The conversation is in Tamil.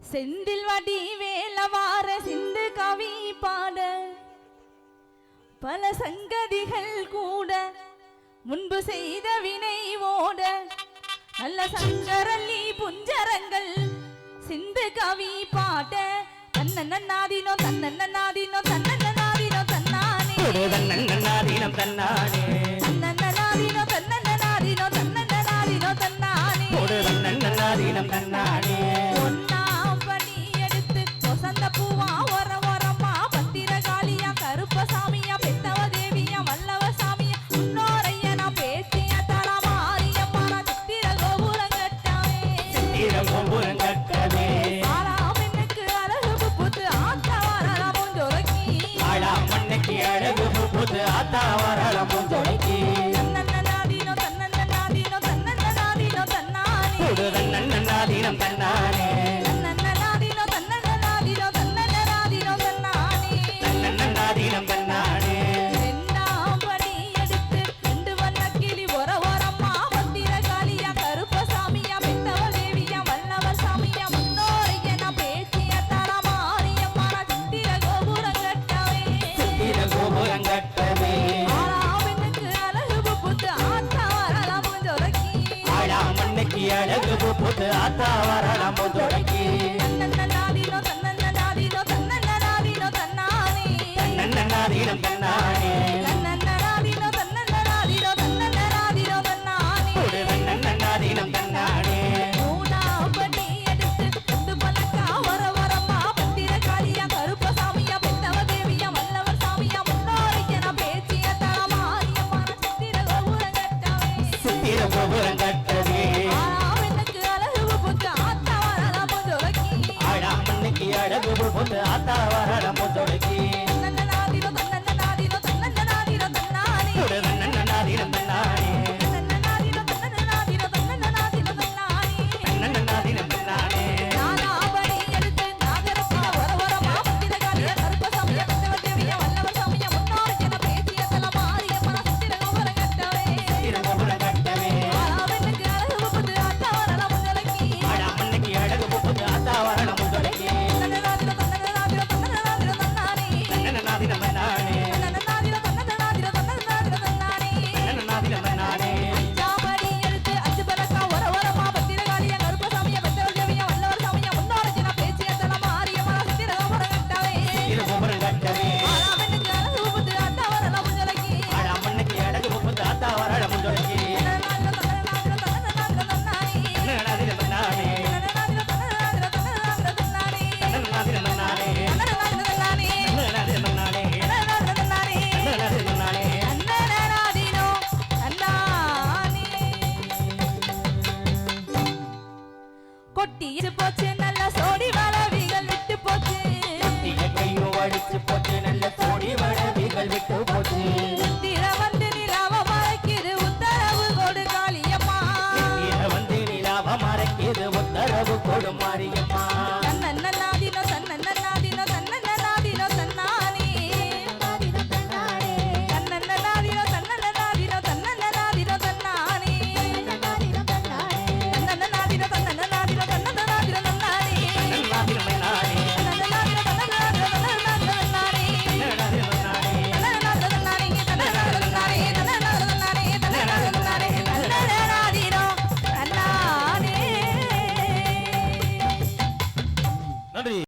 செந்தில் வடி வேலவார சிந்து கவி பாட. பல சங்கதிகள் கூட முன்பு செய்த வினை ஓட. நல்ல சங்கரல்லி புஞ்சரங்கள் சிந்து கவி பாட. தன்னன்னாதினோ தன்னன்னாதினோ தன்னன்னாதினோ தன்னானே. అత్తా వరణము తొడకి తన్నన్నారీనం తన్నాని తన్నన్నారీనం తన్నన్నారీనం తన్నన్నారీనం తన్నాని తన్నన్నారీనం తన్నాని கோபுரங்கள் அழகு போட்டு ஆத்தா வரட போத்தொடக்கி வயிறு போச்சு நல்லா சோடி வளவிகள் விட்டு போச்சு. கையும் அடிச்சு போச்சு நல்ல சோடி வளவிகள் விட்டு போச்சு. திர வந்து நிலாவ மறைக்கிது உத்தரவு கொடு வந்து நிலாவ மறைக்கிது உத்தரவு கொடு மாரியம்மா.